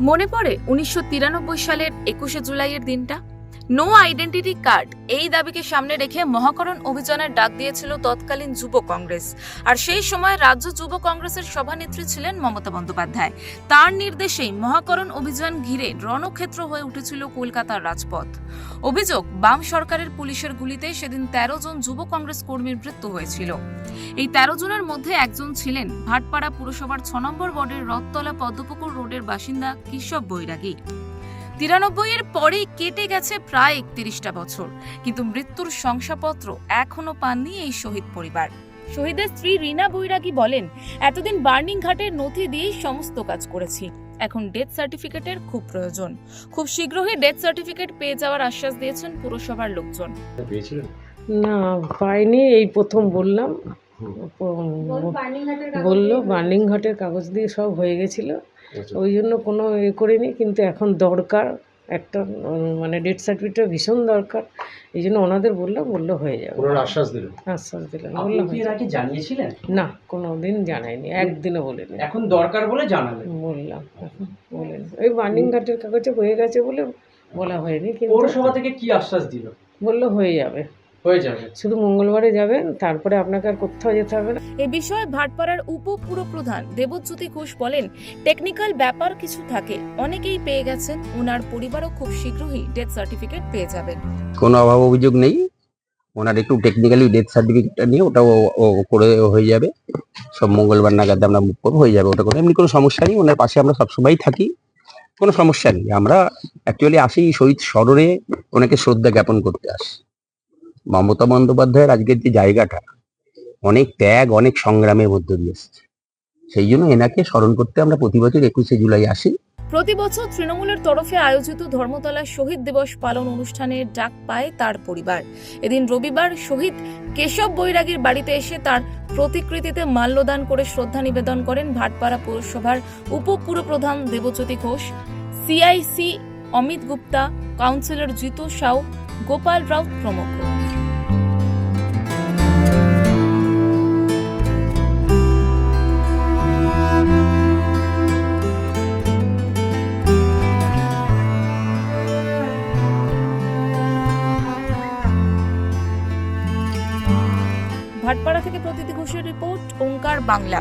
মনে পড়ে উনিশশো তিরানব্বই সালের একুশে জুলাইয়ের দিনটা? নো আইডেন্টিটি কার্ড এই দাবিকে সামনে রেখে মহাকরণ অভিযানের ডাক দিয়েছিল তৎকালীন যুব কংগ্রেস। আর সেই সময় রাজ্য যুব কংগ্রেসের সভানেত্রী ছিলেন মমতা বন্দ্যোপাধ্যায়। তার নির্দেশেই মহাকরণ অভিযান ঘিরে রণক্ষেত্র হয়ে উঠেছিল কলকাতার রাজপথ। অভিযোগ, বাম সরকারের পুলিশের গুলিতে সেদিন তেরো জন যুব কংগ্রেস কর্মীর মৃত্যু হয়েছিল। এই তেরো জনের মধ্যে একজন ছিলেন ভাটপাড়া পুরসভার ছ নম্বর ওয়ার্ডের রথতলা পদ্মপুকুর রোডের বাসিন্দা কেশব বৈরাগী। তিরানব্বই এর পরেই কেটে গেছে প্রায় একত্রিশটা বছর। কিন্তু মৃত্যুর শংসাপত্র এখনও পাননি এই শহীদ পরিবার। শহীদের স্ত্রী রিনা বৈরাগী বলেন এতদিন বার্নিং ঘাটের নথি দিয়েই সমস্ত কাজ করেছি। এখন ডেথ সার্টিফিকেটের খুব প্রয়োজন। খুব শীঘ্রই ডেথ সার্টিফিকেট পেয়ে যাওয়ার আশ্বাস দিয়েছেন পুরসভার লোকজন। না পাইনি এই প্রথম বললাম। বলল বার্নিং ঘাটের কাগজ দিয়ে সব হয়ে গেছিল। আচ্ছা। ওই জন্য কোনো এ করিনি কিন্তু এখন দরকার। একটা মানে ডেথ সার্টিফিকেট ভীষণ দরকার। এই জন্য ওনাদের বললাম বলল হয়ে যাবে। আশ্বাস দিলেন? আশ্বাস দিলেন আপনি বললাম কি এর জানিয়েছিলেন? না কোনো দিন জানাইনি একদিনও বলিনি। এখন দরকার বলে জানালেন? বললাম এখন বলিনি। ওই বার্নিং ঘাটের কাগজে হয়ে গেছে বলে বলা হয়নি কিন্তু পৌরসভা থেকে কি আশ্বাস দিল? বলল হয়ে যাবে। হয়ে যাবে। শুধু মঙ্গলবারে যাবেন তারপরে আপনাকে আর কোথাও যেতে হবে না। এ বিষয়ে ভাটপাড়ার উপপুরপ্রধান দেবজ্যোতি ঘোষ বলেন টেকনিক্যাল ব্যাপার কিছু থাকে অনেকেই পেয়ে গেছেন ওনার পরিবারও খুব শীঘ্রই ডেথ সার্টিফিকেট পেয়ে যাবেন। কোনো অভাব অভিযোগ নেই ওনার একটু টেকনিক্যালি ডেথ সার্টিফিকেটটা নিয়ে ওটাও ও- ও করে হয়ে যাবে। সব মঙ্গলবার নাগাদ আমরা মুখ করব হয়ে যাবে ওটা করে। এমনি কোনো সমস্যা নেই ওনার পাশে আমরা সবসময়ই থাকি কোনো সমস্যা নেই। আমরা অ্যাকচুয়ালি আসি শহীদ স্মরণে ওনাকে শ্রদ্ধা জ্ঞাপন করতে আসি। মমতা বন্দ্যোপাধ্যায়ের আজকের যে জায়গাটা, অনেক ত্যাগ, অনেক সংগ্রামের মধ্য দিয়ে এসছে। সেই জন্য এনাকে স্মরণ করতে আমরা প্রতি বছর একুশে জুলাই আসি। প্রতি বছর তৃণমূলের তরফে আয়োজিত ধর্মতলা শহীদ দিবস পালন অনুষ্ঠানের ডাক পায় তার পরিবার। এদিন রবিবার শহীদ কেশব বৈরাগীর বাড়িতে এসে তার প্রতিকৃতিতে মাল্যদান করে শ্রদ্ধা নিবেদন করেন ভাটপাড়া পৌরসভার উপপুরপ্রধান দেবজ্যোতি ঘোষ। সিআইসি অমিত গুপ্তা, কাউন্সিলর জিতু সাউ, গোপাল রাউত প্রমুখ। ভাটপাড়া থেকে প্রতীতি ঘোষের রিপোর্ট ওঙ্কার বাংলা।